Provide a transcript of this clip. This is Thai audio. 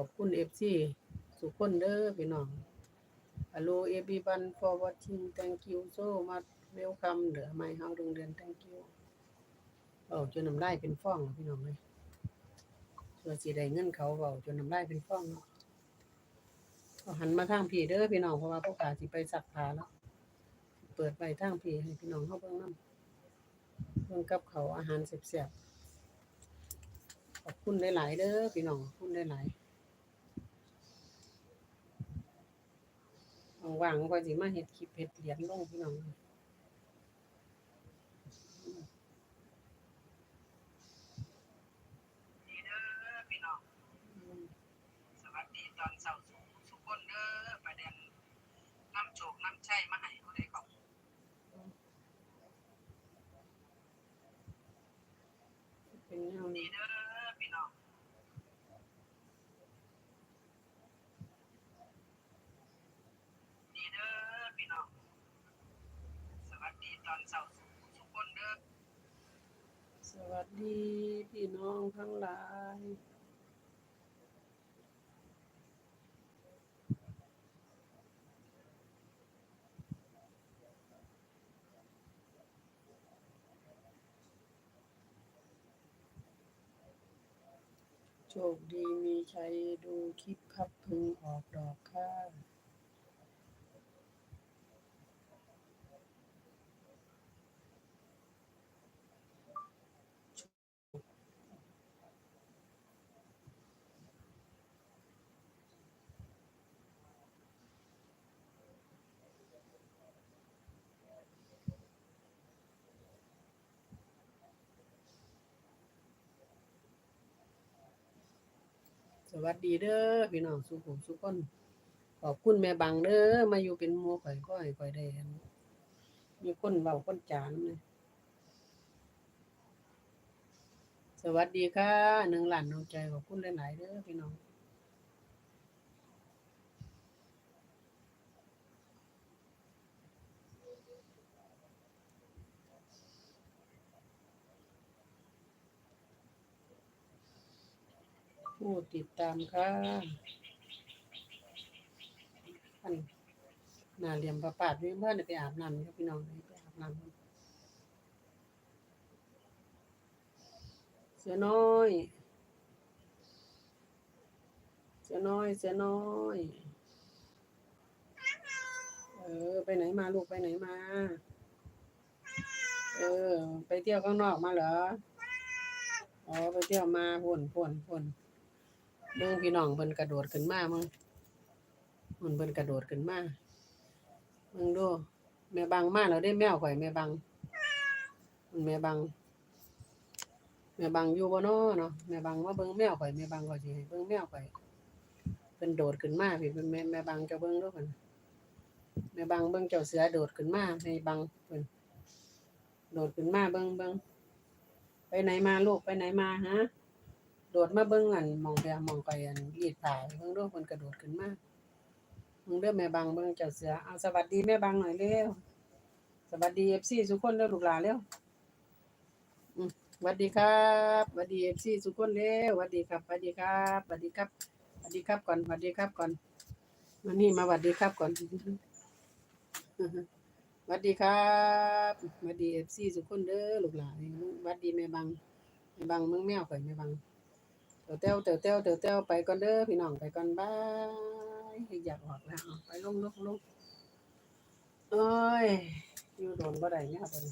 อบคุณเอฟซีสุกคนเด้อพี่น้อง Hello everyone for watching thank you so much welcome เด้อไม่เฮาโรงเรียน thank you เว้าจนน้ำลายเป็นฟองพี่น้องเลยเพื่อสิได้เงินเขาเว้าจนน้ำลายเป็นฟองเนาะหันมาทางพีเด้อพี่น้องเพราะว่าพวกกาสิไปสักผาแล้วเปิดไปทางพี่ให้พี่น้องเฮาเบิ่งนำเบิ่งกับเขาอาหารแซ่บๆขอบคุณหลายๆเด้อพี่น้องขอบคุณหลายๆ ว่างๆก็สิมาเฮ็ดคลิปเฮ็ดเหรียญลงพี่น้องดีเด้อพี่น้องสวัสดีตอนเช้าสุสุกคนเด้อประเด็นน้ำโชคน้ำชัยมาให้ผู้ใดก็ เป็นแนว ดี นี้ เด้อพี่น้องดีเด้อพี่น้อง สวัสดีตอนเช้าสุสุกคนเด้อ สวัสดีพี่น้องทั้งหลาย โชคดีมีชัยดูคลิปครับพึงออกดอกค่ะ สวัสดีเด้อพี่น้องสุขุมสุขคนขอบคุณแม่บังเด้อมาอยู่เป็นมู่ข่อยก็ให้ข่อยได้มีคนเบาคนจานเลยสวัสดีค่ะหนึ่งหลานน้องใจขอบคุณหลายๆเด้อพี่น้อง ผู้ติดตามค่ะอันนาเลียมประปาดนี่เมื่อได้ไปอาบน้ำครับพี่น้องได้ไปอาบน้ำเสือน้อย เสือน้อย เสือน้อย เออ ไปไหนมาลูกไปไหนมา เออ ไปเที่ยวข้างนอกมาเหรอ อ๋อ ไปเที่ยวมาพ่นพ่นพ่น เบิ่งพี่น้องเพิ่นกระโดดขึ้นมามึงมันเพิ่นกระโดดขึ้นมามึงดูแม่บังมาแล้วได้แมวข่อยแม่บังมันแม่บังแม่บังอยู่บ่เนาะเนาะแม่บังมาเบิ่งแมวข่อยแม่บังก็สิให้เบิ่งแมวข่อยเพิ่นโดดขึ้นมาพี่เป็นแม่แม่บังเจ้าเบิ่งด้อเพิ่นแม่บังเบิ่งเจ้าเสือโดดขึ้นมาแม่บังเพิ่นโดดขึ้นมาเบิ่งเบิ่งไปไหนมาลูกไปไหนมาฮะ โดดมาเบิ่งอันมองไปหมองไปอันรีดผ้าเบิ่งดูเพิ่นกระโดดขึ้นมาเบิ่งเด้อแม่บังเบิ่งเจ้าเสือเอาสวัสดีแม่บังหน่อยเร็วสวัสดี FC ทุกคนเด้อลูกหลานเร็วอืมสวัสดีครับสวัสดี FC ทุกคนเร็วสวัสดีครับสวัสดีครับสวัสดีครับสวัสดีครับก่อนสวัสดีครับก่อนมานี่มาสวัสดีครับก่อนสวัสดีครับสวัสดี FC ทุกคนเด้อลูกหลานสวัสดีแม่บังแม่บังเมืองแมวข่อยแม่บัง เต้วเต้วเต้วเต้วเต้วไปก่อนเด้อพี่น้องไปก่อนบายอยากออกแล้วไปลงลุกลุกเอ้ยอยู่โดนบ่ได้เนี่ยเพิ่น